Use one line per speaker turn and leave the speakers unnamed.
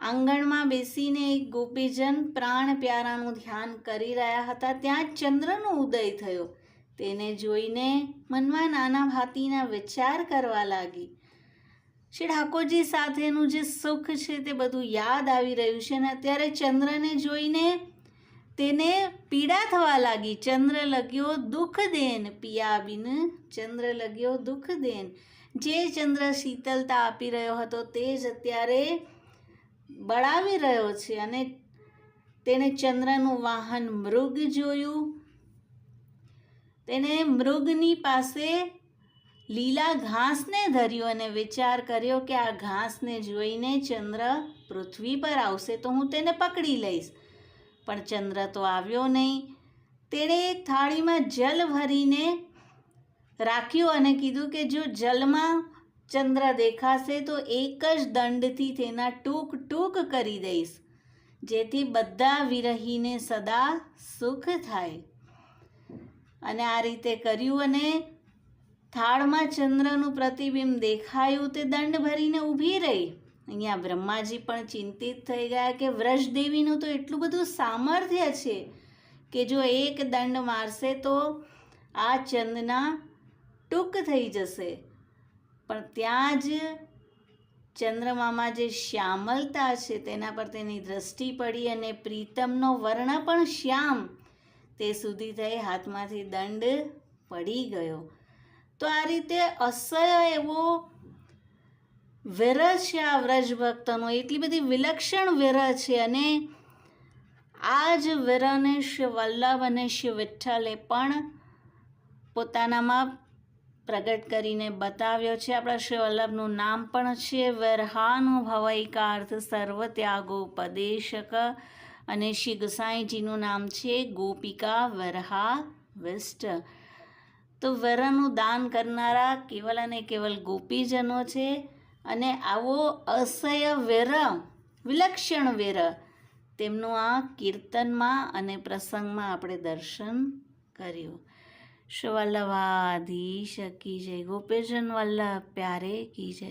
આંગણમાં બેસીને એક ગોપીજન પ્રાણ પ્યારાનું ધ્યાન કરી રહ્યા હતા. ત્યાં ચંદ્રનો ઉદય થયો. તેને જોઈને મનમાં નાના ભાતીના વિચાર કરવા લાગી. શ્રી ઠાકોરજી, સાથેનું જે સુખ છે તે બધું યાદ આવી રહ્યું છે. અને અત્યારે ચંદ્રને જોઈને તેને પીડા થવા લાગી. ચંદ્ર લગ્યો દુઃખ દેન, પિયા બિન, ચંદ્ર લગ્યો દુઃખ દેન. જે ચંદ્ર શીતલતા આપી રહ્યો હતો તે જ અત્યારે બળાવી રહ્યો છે અને તેણે ચંદ્રનું વાહન મૃગ જોયું. તેને મૃગની પાસે લીલા ઘાસને ધર્યું અને વિચાર કર્યો કે આ ઘાસને જોઈને ચંદ્ર પૃથ્વી પર આવશે તો હું તેને પકડી લઈશ. પણ ચંદ્ર તો આવ્યો નહીં. તેણે થાળીમાં જલ ભરીને રાખ્યું અને કીધું કે જો જલમાં ચંદ્ર દેખાશે તો એક જ દંડથી તેના ટૂંક ટૂંક કરી દઈશ, જેથી બધા વિરહીને સદા સુખ થાય. અને આ રીતે કર્યું અને થાળમાં ચંદ્રનું પ્રતિબિંબ દેખાયું તે દંડ ભરીને ઊભી રહી. અહીંયા બ્રહ્માજી પણ ચિંતિત થઈ ગયા કે વ્રજદેવીનું તો એટલું બધું સામર્થ્ય છે કે જો એક દંડ મારશે તો આ ચંદના ટૂંક થઈ જશે. પણ ત્યાં જ ચંદ્રમામાં જે શ્યામલતા છે, તેના પર તેની દ્રષ્ટિ પડી અને પ્રીતમનો વર્ણ પણ શ્યામ તે સુધી થઈ, હાથમાંથી દંડ પડી ગયો. તો આ રીતે અસહ્ય એવો વિરહ છે આ વ્રજ ભક્તનો એટલી બધી વિલક્ષણ વિરહ છે અને આ જ વિરહને શ્રી વલ્લભ અને શ્રી વિઠ્ઠલે પણ પોતાનામાં પ્રગટ કરીને બતાવ્યો છે. આપણા શ્રી વલ્લભનું નામ પણ છે. વિરહાનુભવૈકાર્થ સર્વ ત્યાગો ઉપદેશક અને શ્રી ગુસાઈજીનું નામ છે ગોપિકા વરહા વિષ્ટ તો વરનું દાન કરનારા કેવલ અને કેવલ ગોપીજનો છે અને આવો અસહ્ય વેર, વિલક્ષણ વેર તેમનું આ કીર્તનમાં અને પ્રસંગમાં આપણે દર્શન કર્યું. વલ્લભાધીશ કી જય ગોપીજન વલ્લભ પ્યારે કી જય